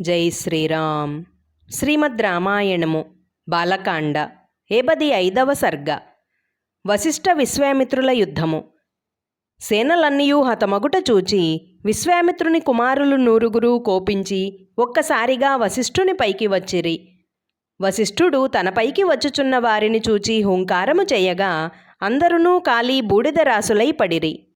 జై శ్రీరామ్. శ్రీమద్ రామాయణము బాలకాండ ఏబది ఐదవ సర్గ. వశిష్ఠ విశ్వామిత్రుల యుద్ధము. సేనలన్నీయూ హతమగుట చూచి విశ్వామిత్రుని కుమారులు నూరుగురు కోపించి ఒక్కసారిగా వశిష్ఠుని పైకి వచ్చిరి. వశిష్ఠుడు తనపైకి వచ్చుచున్న వారిని చూచి హుంకారము చేయగా అందరునూ కాలి బూడిద రాసులై పడిరి.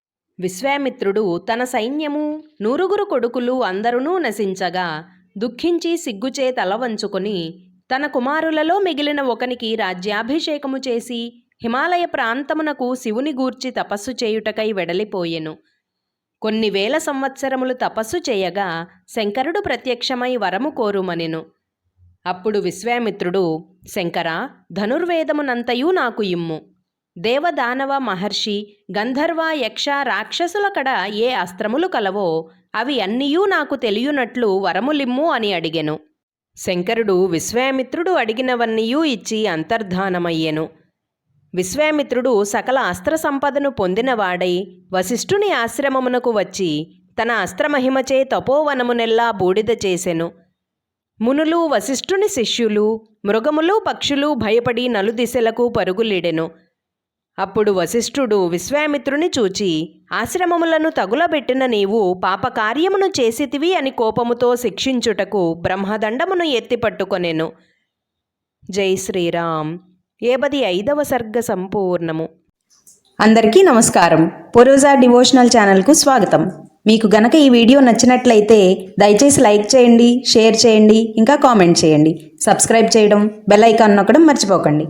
విశ్వామిత్రుడు తన సైన్యము నూరుగురు కొడుకులు అందరునూ నశించగా దుఃఖించి సిగ్గుచే తల వంచుకొని తన కుమారులలో మిగిలిన ఒకనికి రాజ్యాభిషేకము చేసి హిమాలయ ప్రాంతమునకు శివుని గూర్చి తపస్సు చేయుటకై వెడలిపోయెను. కొన్ని వేల సంవత్సరములు తపస్సు చేయగా శంకరుడు ప్రత్యక్షమై వరము కోరుమనెను. అప్పుడు విశ్వామిత్రుడు శంకరా ధనుర్వేదమునంతయు నాకు ఇమ్ము. దేవదానవ మహర్షి గంధర్వ యక్ష రాక్షసుల కడ ఏ అస్త్రములు కలవో అవి అన్నీయూ నాకు తెలియనట్లు వరములిమ్ము అని అడిగెను. శంకరుడు విశ్వామిత్రుడు అడిగినవన్నీయూ ఇచ్చి అంతర్ధానమయ్యెను. విశ్వామిత్రుడు సకల అస్త్ర సంపదను పొందినవాడై వశిష్ఠుని ఆశ్రమమునకు వచ్చి తన అస్త్రమహిమచే తపోవనమునెల్లా బూడిద చేసెను. మునులు వశిష్ఠుని శిష్యులు మృగములు పక్షులు భయపడి నలుదిశలకు పరుగులిడెను. అప్పుడు వశిష్ఠుడు విశ్వామిత్రుని చూచి ఆశ్రమములను తగులబెట్టిన నీవు పాపకార్యమును చేసితివి అని కోపముతో శిక్షించుటకు బ్రహ్మదండమును ఎత్తిపట్టుకొనెను. జై శ్రీరామ్. ఏబది ఐదవ సర్గ సంపూర్ణము. అందరికీ నమస్కారం. పొరోజా డివోషనల్ ఛానల్కు స్వాగతం. మీకు గనక ఈ వీడియో నచ్చినట్లయితే దయచేసి లైక్ చేయండి షేర్ చేయండి ఇంకా కామెంట్ చేయండి. సబ్స్క్రైబ్ చేయడం బెల్ ఐకాన్ నొక్కడం మర్చిపోకండి.